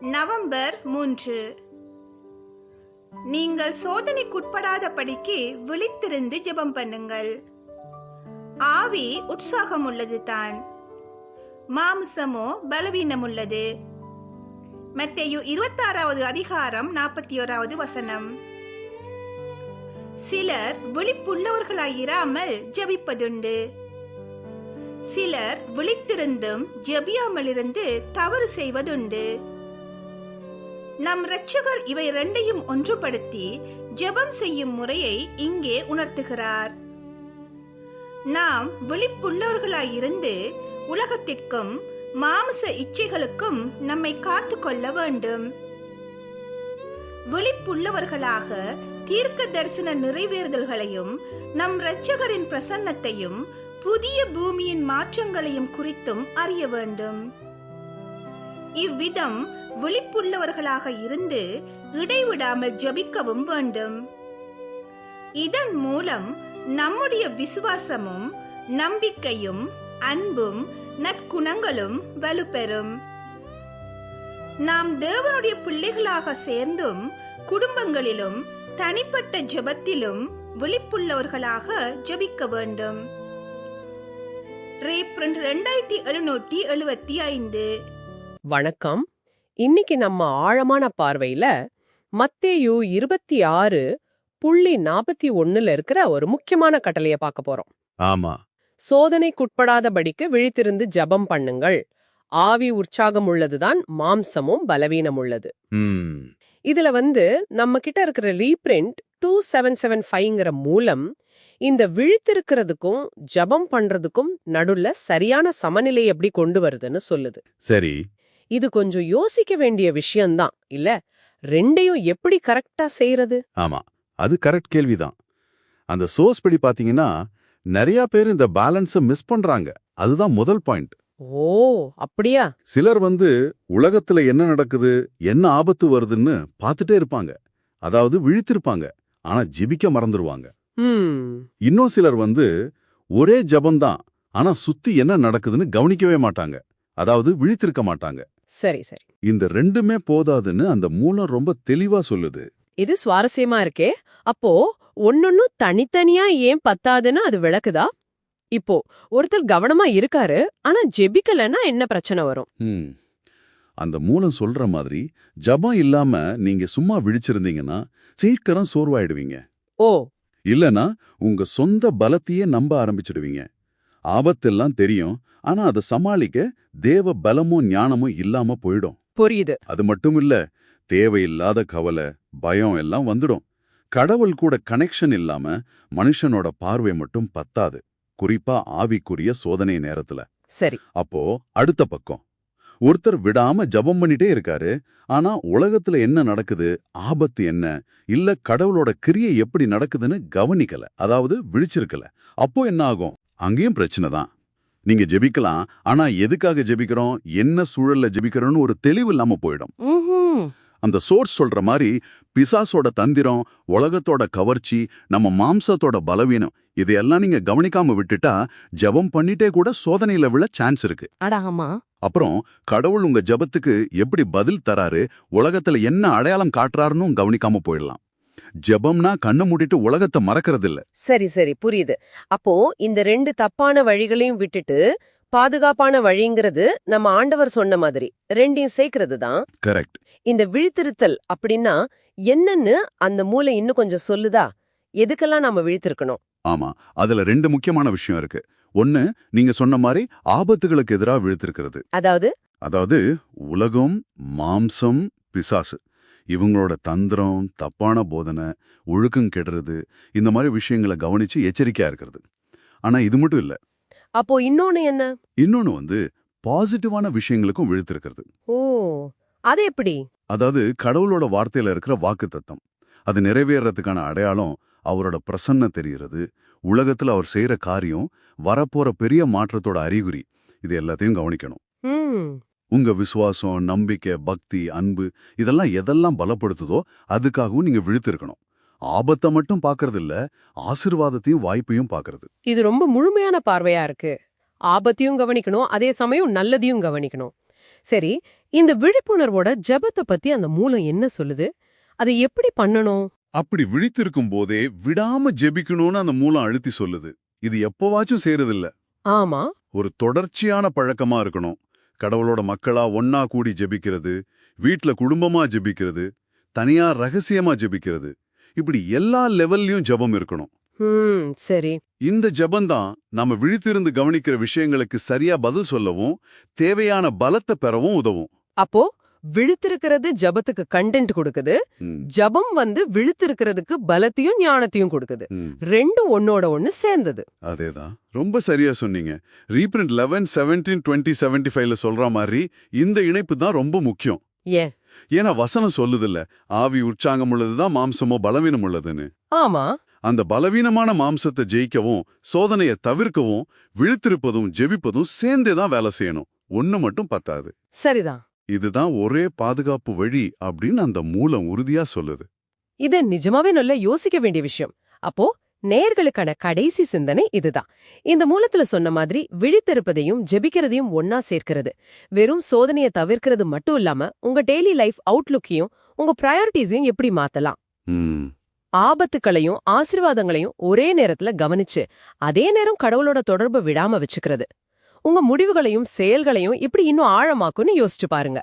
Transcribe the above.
November மூன்று. நீங்கள் சோதனைக்குட்படாதபடிக்கு விழித்திருந்து ஜெபம் பண்ணுங்கள். ஆவி உற்சாகம் உள்ளது தான் மாம்சமோ பலவீனம் உள்ளது மத்தேயு இருபத்தாறாவது அதிகாரம் நாற்பத்தி ஓராவது வசனம். சிலர் விழிப்புள்ளவர்களாயிராமல் ஜபிப்பதுண்டு. சிலர் விழித்திருந்தும் ஜெபியாமலிருந்து தவறு செய்வதுண்டு. நம் இரட்சகர் இவை இரண்டையும் ஒன்றுபடுத்தி ஜெபம் செய்யும் முறையை இங்கே உணர்த்துகிறார். நாம் விழிப்புள்ளவர்களாயிருந்து உலகத்திற்கும் மாமச இச்சைகளுக்கும் நம்மை காத்து கொள்ள வேண்டும். விழிப்புள்ளவர்களாக தீர்க்க தரிசன நிறைவேறுதல்களையும் நம் இரட்சகரின் பிரசன்னத்தையும் புதிய பூமியின் மாற்றங்களையும் குறித்தும் அறிய வேண்டும். இவ்விதம் விழிப்புள்ளவர்களாக இருந்து இடைவிடாமல் ஜபிக்கவும் வேண்டும். இதன் மூலம் நம்முடைய விசுவாசமும் நம்பிக்கையும் அன்பும் நற்குணங்களும் வலுப்பெறும். நாம் தேவனுடைய பிள்ளைகளாக சேர்ந்தும் குடும்பங்களிலும் தனிப்பட்ட ஜெபத்திலும் விழிப்புள்ளவர்களாக ஜபிக்க வேண்டும். ரேப்ரண்ட் ரெண்டாயிரத்தி எழுநூற்றி எழுபத்தி ஐந்து. வணக்கம். இன்னைக்கு நம்ம ஆழமான பார்வையில மத்தேயு இருபத்தி ஆறு புள்ளி நாற்பத்தி ஒண்ணுல இருக்கிற ஒரு முக்கியமான கட்டளைய பார்க்க போறோம். ஆமா. சோதனைக்குட்படாதபடிக்கு விழித்திருந்து ஜெபம் பண்ணுங்கள். ஆவி உற்சாகம் உள்ளதுதான் மாம்சமும் பலவீனம் உள்ளது. ம். இதுல வந்து நம்ம கிட்ட இருக்கிற ரீப்ரிண்ட் டூ செவன் செவன் ஃபைவ்ங்கிற மூலம் இந்த விழித்திருக்கிறதுக்கும் ஜெபம் பண்றதுக்கும் நடுவுல சரியான சமநிலை எப்படி கொண்டு வருதுன்னு சொல்லுது. சரி. இது கொஞ்சம் யோசிக்க வேண்டிய விஷயம்தான். இல்ல ரெண்டையும் எப்படி கரெக்டா செய்யறது ஆமா அது கரெக்ட் கேள்விதான். அந்த சோர்ஸ் படி பாத்தீங்கன்னா நிறைய பேர் இந்த பேலன்ஸை மிஸ் பண்றாங்க. அதுதான் முதல் பாயிண்ட். ஓ அப்படியா? சிலர் வந்து உலகத்துல என்ன நடக்குது என்ன ஆபத்து வருதுன்னு பார்த்துட்டே இருப்பாங்க. அதாவது விழித்திருப்பாங்க. ஆனா ஜெபிக்க மறந்துருவாங்க. இன்னும் சிலர் வந்து ஒரே ஜபம்தான் ஆனா சுத்தி என்ன நடக்குதுன்னு கவனிக்கவே மாட்டாங்க. அதாவது விழித்திருக்க மாட்டாங்க. சரி சரி. இந்த ரெண்டுமே போதாதுன்னு அந்த மூலம் ரொம்ப தெளிவா சொல்லுது. இது சுவாரஸ்யமா இருக்கே. அப்போ ஒன்னொன்னும் தனித்தனியா ஏன் பத்தாதுன்னு அது விளக்குதா? இப்போ ஒருத்தர் கவனமா இருக்காரு ஆனா ஜெபிக்கலன்னா என்ன பிரச்சனை வரும்? ம். அந்த மூலம் சொல்ற மாதிரி ஜபம் இல்லாம நீங்க சும்மா விழிச்சிருந்தீங்கன்னா சீக்கிரம் சோர்வாயிடுவீங்க. ஓ இல்லனா உங்க சொந்த பலத்தையே நம்ப ஆரம்பிச்சிடுவீங்க. ஆபத்தெல்லாம் தெரியும் ஆனா அதை சமாளிக்க தேவ பலமும் ஞானமும் இல்லாம போயிடும். புரியுது. அது மட்டும் இல்ல தேவையில்லாத கவலை பயம் எல்லாம் வந்துடும். கடவுள் கூட கனெக்ஷன் இல்லாம மனுஷனோட பார்வை மட்டும் பத்தாது. குறிப்பா ஆவிக்குரிய சோதனை நேரத்துல. சரி. அப்போ அடுத்த பக்கம். ஒருத்தர் விடாம ஜபம் பண்ணிட்டே இருக்காரு. ஆனா உலகத்துல என்ன நடக்குது? ஆபத்து என்ன? இல்ல கடவுளோட கிரியை எப்படி நடக்குதுன்னு கவனிக்கல. அதாவது விழிச்சிருக்கல. அப்போ என்ன ஆகும்? அங்கேயும் பிரச்சனை தான். நீங்க ஜெபிக்கலாம். ஆனா எதுக்காக ஜெபிக்கிறோம்? என்ன சூழல்ல ஜெபிக்கிறோம்னு ஒரு தெளிவு இல்லாம போயிடும். அந்த சோர்ஸ் சொல்ற மாதிரி பிசாசோட தந்திரம் உலகத்தோட கவர்ச்சி நம்ம மாம்சத்தோட பலவீனம் இதையெல்லாம் நீங்க கவனிக்காம விட்டுட்டா ஜெபம் பண்ணிட்டே கூட சோதனையில விழ சான்ஸ் இருக்கு. அப்புறம் கடவுள் உங்க ஜெபத்துக்கு எப்படி பதில் தராரு உலகத்துல என்ன அடையாளம் காட்டுறாருன்னு கவனிக்காம போயிடலாம். ஜெபம்னா கண்ணு மூடிட்டு உலகத்தை மறக்கறது இல்ல சரி சரி புரியுது. அப்போ இந்த ரெண்டு தப்பான வழிகளையும் விட்டுட்டு பாதுகாப்பான வழிங்கிறது நம்ம ஆண்டவர் சொன்ன மாதிரி ரெண்டையும் சேர்க்கிறது தான் கரெக்ட் இந்த விழித்திருத்தல் அப்படின்னா என்னன்னு அந்த மூளை இன்னும் கொஞ்சம் சொல்லுதா? எதுக்கெல்லாம் நாம விழித்திருக்கணும்? ஆமா அதுல ரெண்டு முக்கியமான விஷயம் இருக்கு. ஒன்னு நீங்க சொன்ன மாதிரி ஆபத்துகளுக்கு எதிரா விழுத்திருக்கிறது. அதாவது? அதாவது உலகம் மாம்சம் பிசாசு. இவங்களோட தந்திரம் தப்பான போதனை ஒழுக்கம் கெடுறது இந்த மாதிரி விஷயங்களை கவனிச்சு எச்சரிக்கையா இருக்கிறது. ஆனா இது மட்டும் இல்ல. அப்போ இன்னொன்னு என்ன? இன்னொன்னு வந்து பாசிட்டிவான விஷயங்களுக்கும் விழுத்திருக்கிறது. ஓ அது எப்படி? அதாவது கடவுளோட வார்த்தையில இருக்கிற வாக்கு தத்தம் அது நிறைவேறதுக்கான அடையாளம் அவரோட பிரசன்ன தெரிகிறது உலகத்துல அவர் செய்யற காரியம் வரப்போற பெரிய மாற்றத்தோட அறிகுறி. இது எல்லாத்தையும் கவனிக்கணும். உங்க விசுவாசம் நம்பிக்கை பக்தி அன்பு இதெல்லாம் எதெல்லாம் பலப்படுத்துதோ அதுக்காகவும் நீங்க விழுத்திருக்கணும். ஆபத்தை மட்டும் பார்க்கறது இல்ல ஆசிர்வாதத்தையும் வாய்ப்பையும் பார்க்கறது. இது ரொம்ப முழுமையான பார்வையா இருக்கு. ஆபத்தையும் கவனிக்கணும் அதே சமயம் நல்லதையும் கவனிக்கணும். சரி இந்த விழிப்புணர்வோட ஜெபத்தை பத்தி அந்த மூலம் என்ன சொல்லுது? அதை எப்படி பண்ணணும்? அப்படி விழித்திருக்கும் போதே விடாம ஜெபிக்கணும்னு அந்த மூலம் அழுத்தி சொல்லுது. இது எப்பவாச்சும் செய்யறதில்ல ஆமா. ஒரு தொடர்ச்சியான பழக்கமா இருக்கணும். கடவுளோட மக்களா ஒன்னா கூடி ஜெபிக்கிறது வீட்ல குடும்பமா ஜெபிக்கிறது தனியா ரகசியமா ஜெபிக்கிறது. இப்படி எல்லா லெவல்லயும் ஜெபம் இருக்கணும். சரி. இந்த ஜெபம்தான் நாம விழித்திருந்து கவனிக்கிற விஷயங்களுக்கு சரியா பதில் சொல்லவும் தேவையான பலத்தை பெறவும் உதவும். அப்போ விழித்திருக்கிறது ஜபத்துக்கு கண்டென்ட் கொடுக்குது ஜபம் வந்து விழித்திருக்கிறதுக்கு பலத்தையும் ஞானத்தையும் கொடுக்குது. ரெண்டும் ஒன்னோட ஒன்னு சேர்ந்தது. அதேதான். ரொம்ப சரியா சொன்னீங்க. Reprint eleven seventeen twenty seventy ஃபைவ்ல சொல்ற மாதிரி இந்த இணைப்பு தான் ரொம்ப முக்கியம். ஏன்? ஏன்னா வசனம் சொல்லுதில்ல ஆவி உற்சாகம் உள்ளதுதான் மாம்சமோ பலவீனம் உள்ளதுன்னு. ஆமா. அந்த பலவீனமான மாம்சத்தை ஜெயிக்கவும் சோதனையை தவிர்க்கவும் விழித்திருப்பதும் ஜெபிப்பதும் சேர்ந்தே தான் வேலை செய்யணும். ஒண்ணு மட்டும் பத்தாது. சரிதான். இதுதான் ஒரே பாதுகாப்பு வழி அப்படின்னு அந்த மூலம் உறுதியா சொல்லுது. இது நிஜமாவே நல்ல யோசிக்க வேண்டிய விஷயம். அப்போ நேர்களுக்கான கடைசி சிந்தனை இதுதான். இந்த மூலத்துல சொன்ன மாதிரி விழித்திருப்பதையும் ஜெபிக்கிறதையும் ஒன்னா சேர்க்கிறது. வெறும் சோதனையை தவிர்க்கிறது மட்டும் இல்லாம உங்க டெய்லி லைஃப் அவுட்லுக்கையும் உங்க ப்ரையாரிட்டிஸையும் எப்படி மாத்தலாம்? ஆபத்துக்களையும் ஆசிர்வாதங்களையும் ஒரே நேரத்துல கவனிச்சு அதே நேரம் கடவுளோட தொடர்பை விடாம வச்சுக்கிறது. உங்க முடிவுகளையும் செயல்களையும் இப்படி இன்னும் ஆழமாக்குன்னு யோசிச்சு பாருங்க.